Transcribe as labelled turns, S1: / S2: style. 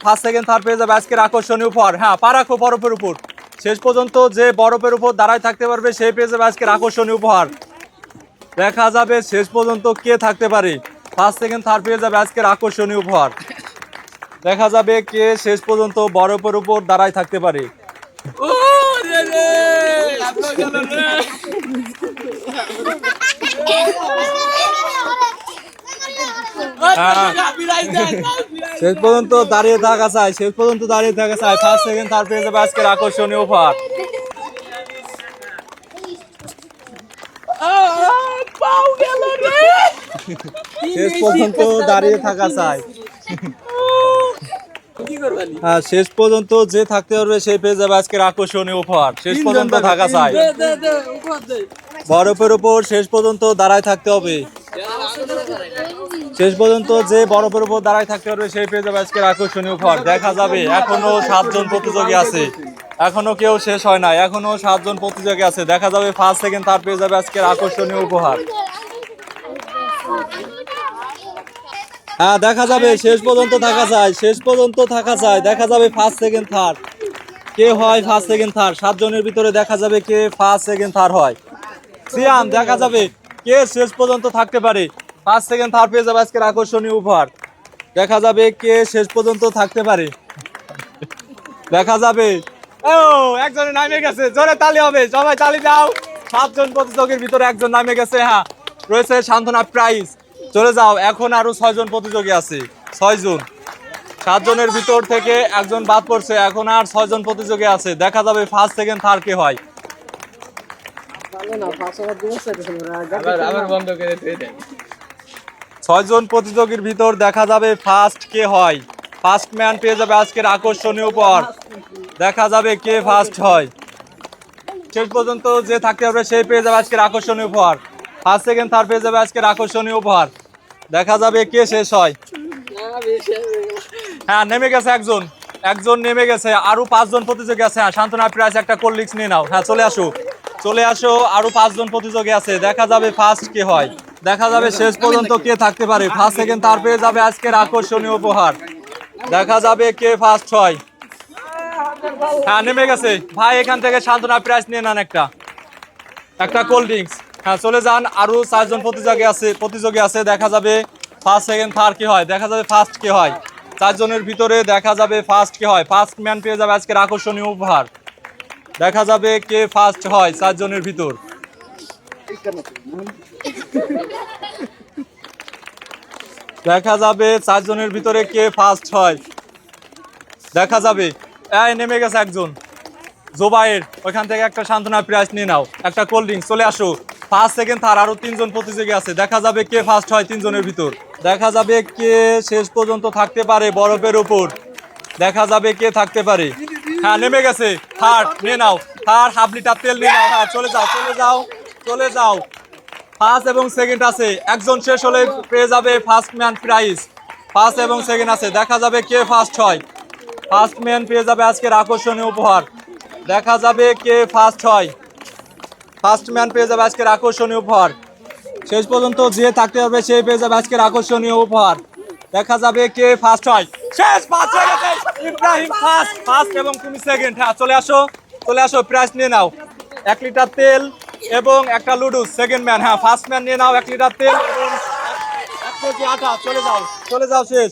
S1: First second third পেয়ে যাবে আজকের আকর্ষণীয় উপহার হ্যাঁ পা রাখো বরফের উপর শেষ পর্যন্ত যে বরফের উপর দাঁড়ায় থাকতে পারবে সেই পেয়ে যাবে আজকের আকর্ষণীয় উপহার দেখা যাবে শেষ পর্যন্ত কে থাকতে পারে ফার্স্ট সেকেন্ড থার্ড পেয়ে যাবে আজকের আকর্ষণীয় উপহার দেখা যাবে কে শেষ পর্যন্ত বরফের উপর দাঁড়ায় থাকতে পারে হ্যাঁ। শেষ পর্যন্ত দাঁড়িয়ে থাকা চাই শেষ পর্যন্ত দাঁড়িয়ে থাকা চাই। ফার্স্ট সেকেন্ড থার্ড পেয়ে যাবে আজকের আকর্ষণীয় উপহার। শেষ পর্যন্ত দাঁড়িয়ে থাকা চাই। হ্যাঁ শেষ পর্যন্ত যে থাকতে পারবে সেই পেয়ে যাবে আজকের আকর্ষণীয় উপহার। শেষ পর্যন্ত থাকা চাই। বরফের উপর শেষ পর্যন্ত দাঁড়ায় থাকতে হবে। শেষ পর্যন্ত যে বরফের উপর দাঁড়ায় থাকতে পারবে সেই পেয়ে যাবে আজকের আকর্ষণীয় উপহার। দেখা যাবে, এখনও সাতজন প্রতিযোগী আছে। এখনও কেউ শেষ হয় না, এখনও সাতজন প্রতিযোগী আছে। দেখা যাবে ফার্স্ট সেকেন্ড থার্ড পেয়ে যাবে আজকের আকর্ষণীয় উপহার। হ্যাঁ দেখা যাবে, শেষ পর্যন্ত থাকা যায়, শেষ পর্যন্ত থাকা যায়। দেখা যাবে ফার্স্ট সেকেন্ড থার্ড কে হয় ফার্স্ট সেকেন্ড থার্ড সাতজনের ভিতরে দেখা যাবে কে ফার্স্ট সেকেন্ড থার্ড হয়। সিয়াম, দেখা যাবে কে শেষ পর্যন্ত থাকতে পারে। ফার্স্ট সেকেন্ড থার্ড পেয়ে যাবে আজকের আকর্ষণীয় উপহার। দেখা যাবে কে শেষ পর্যন্ত থাকতে পারে। দেখা যাবে। ও, একজনের নামে গেছে। জোরে তালি হবে। সবাই তালি দাও। সাতজন প্রতিযোগীর ভিতরে একজন নামে গেছে হ্যাঁ। রয়েছে সান্ত্বনা প্রাইজ চলে যাও। এখন আরও ছয়জন প্রতিযোগী আছে। ছয়জন। সাতজনের ভিতর থেকে একজন বাদ পড়ছে। এখন আর ছয়জন প্রতিযোগী আছে। দেখা যাবে ফার্স্ট সেকেন্ড থার্ড কে হয়। ছয়জন প্রতিযোগীর ভিতর দেখা যাবে ফার্স্ট কে হয়। ফার্স্ট ম্যান পেয়ে যাবে আজকের আকর্ষণীয় উপহার। দেখা যাবে কে ফার্স্ট হয়। শেষ পর্যন্ত যে থাকতে হবে সে পেয়ে যাবে আজকের আকর্ষণীয় উপহার। ফার্স্ট সেকেন্ড থার্ড পেয়ে যাবে আজকের আকর্ষণীয় উপহার। দেখা যাবে কে শেষ হয়। হ্যাঁ নেমে গেছে একজন। একজন নেমে গেছে। আরও পাঁচজন প্রতিযোগী আছে। হ্যাঁ শান্তনা প্রাইস একটা কোল্ড নিয়ে নাও। হ্যাঁ চলে আসো। চলে আসো। আরও পাঁচজন প্রতিযোগী আছে। দেখা যাবে ফার্স্ট কে হয়। দেখা যাবে শেষ পর্যন্ত কে থাকতে পারে। ফার্স্ট সেকেন্ড তার পেয়ে যাবে আজকের আকর্ষণীয় উপহার। দেখা যাবে কে ফার্স্ট হয় হ্যাঁ নেমে গেছে। ভাই এখান থেকে শান্তনা প্রাইস নিয়ে নেন একটা। একটা কোল্ড ড্রিঙ্কস হ্যাঁ চলে যান। আরও চারজন প্রতিযোগী আছে প্রতিযোগী আছে। দেখা যাবে ফার্স্ট সেকেন্ড থার্ড কি হয়। দেখা যাবে ফার্স্ট কি হয়। চারজনের ভিতরে দেখা যাবে ফার্স্ট কি হয়। ফার্স্ট ম্যান পেয়ে যাবে আজকের আকর্ষণীয় উপহার। দেখা যাবে কে ফার্স্ট হয় চারজনের ভিতর। দেখা যাবে চারজনের ভিতরে কে ফার্স্ট হয়। দেখা যাবে। এই, নেমে গেছে একজন। জোবাইয়ের ওইখান থেকে একটা সান্ত্বনা প্রাইজ নিয়ে নাও। একটা কোল্ড ড্রিঙ্কস চলে আসো। ফার্স্ট সেকেন্ড থার্ড আরও তিনজন প্রতিযোগী আছে। দেখা যাবে কে ফার্স্ট হয় তিনজনের ভিতর। দেখা যাবে কে শেষ পর্যন্ত থাকতে পারে বরফের উপর। দেখা যাবে কে থাকতে পারে। হ্যাঁ নেমে গেছে। থার্ড নিয়ে নাও। থার্ড হাফ লিটার তেল নিয়ে নাও। হ্যাঁ চলে যাও চলে যাও। চলে যাও। ফার্স্ট এবং সেকেন্ড আছে। একজন শেষ হলে পেয়ে যাবে ফার্স্ট ম্যান প্রাইজ ফার্স্ট এবং সেকেন্ড আছে। দেখা যাবে কে ফার্স্ট হয়। ফার্স্ট ম্যান পেয়ে যাবে আজকের আকর্ষণীয় উপহার। দেখা যাবে কে ফার্স্ট হয়। ফার্স্ট ম্যান পেয়ে যাবে আজকের আকর্ষণীয় উপহার। শেষ পর্যন্ত যে থাকতে হবে সে পেয়ে যাবে আজকের আকর্ষণীয় উপহার। দেখা যাবে কে ফার্স্ট হয়। শেষ ফার্স্ট হয়ে গেছে। ইব্রাহিম ফার্স্ট ফার্স্ট এবং তুমি সেকেন্ড হ্যাঁ চলে আসো। চলে আসো প্রাইস নিয়ে নাও। এক লিটার তেল এবং একটা লুডু সেকেন্ড ম্যান হ্যাঁ ফার্স্ট ম্যান নিয়ে নাও, এক লিটার তেল এক কেজি আটা, চলে যাও চলে যাও শেষ।